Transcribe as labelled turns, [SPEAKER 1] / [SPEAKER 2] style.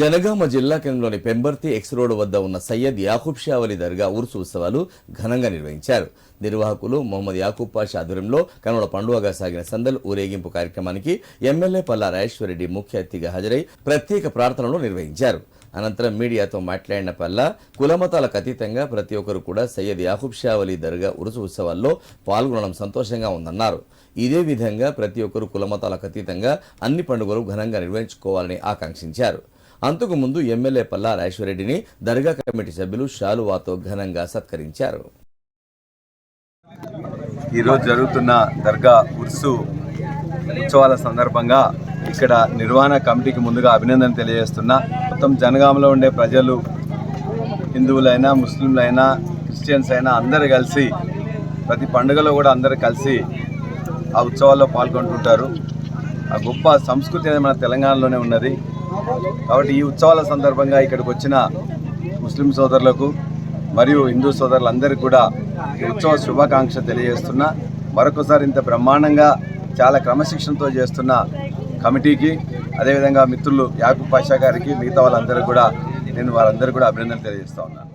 [SPEAKER 1] జనగామ జిల్లా కేంద్రంలోని Pembarthi X road వద్ద ఉన్న సయ్యద్ యాకూబ్ షావలి దర్గా ఉర్సు ఉత్సవాలు ఘనంగా నిర్వహించారు. నిర్వాహకులు మొహమ్మద్ యాకూబ్ పాషా ఆధ్వర్యంలో కనుల పండుగగా సాగిన సందల్ ఊరేగింపు కార్యక్రమానికి ఎమ్మెల్యే పల్లా రాజేశ్వరరెడ్డి ముఖ్య అతిథిగా హాజరై ప్రత్యేక ప్రార్థనలు నిర్వహించారు. అనంతరం మీడియాతో మాట్లాడిన పల్లా కులమతాలకు అతీతంగా ప్రతి ఒక్కరు కూడా సయ్యద్ యాకూబ్ షావలి దర్గా ఉరుసు ఉత్సవాల్లో పాల్గొనడం సంతోషంగా ఉందన్నారు. ఇదే విధంగా ప్రతి ఒక్కరు కులమతాలకు అతీతంగా అన్ని పండుగలు ఘనంగా నిర్వహించుకోవాలని ఆకాంక్షించారు. అంతకు ముందు ఎమ్మెల్యే పల్లా రాజేశ్వరరెడ్డిని దర్గా కమిటీ సభ్యులు షాలువాతో ఘనంగా సత్కరించారు.
[SPEAKER 2] ఈరోజు జరుగుతున్న దర్గా ఉర్సు ఉత్సవాల సందర్భంగా ఇక్కడ నిర్వహణ కమిటీకి ముందుగా అభినందన తెలియజేస్తున్నా. మొత్తం జనగామలో ఉండే ప్రజలు హిందువులైనా ముస్లింలైనా క్రిస్టియన్స్ అయినా అందరు కలిసి ప్రతి పండుగలో కూడా అందరు కలిసి ఆ ఉత్సవాల్లో పాల్గొంటుంటారు. ఆ గొప్ప సంస్కృతి అనేది మన తెలంగాణలోనే ఉన్నది. కాబట్టి ఈ ఉత్సవాల సందర్భంగా ఇక్కడికి వచ్చిన ముస్లిం సోదరులకు మరియు హిందూ సోదరులందరికీ కూడా ఈ ఉత్సవ శుభాకాంక్ష తెలియజేస్తున్నా. మరొకసారి ఇంత బ్రహ్మాండంగా చాలా క్రమశిక్షణతో చేస్తున్న కమిటీకి అదేవిధంగా మిత్రులు యాకూబ్ పాషా గారికి మిగతా వాళ్ళందరూ కూడా నేను వారందరూ కూడా అభినందనలు తెలియజేస్తా ఉన్నాను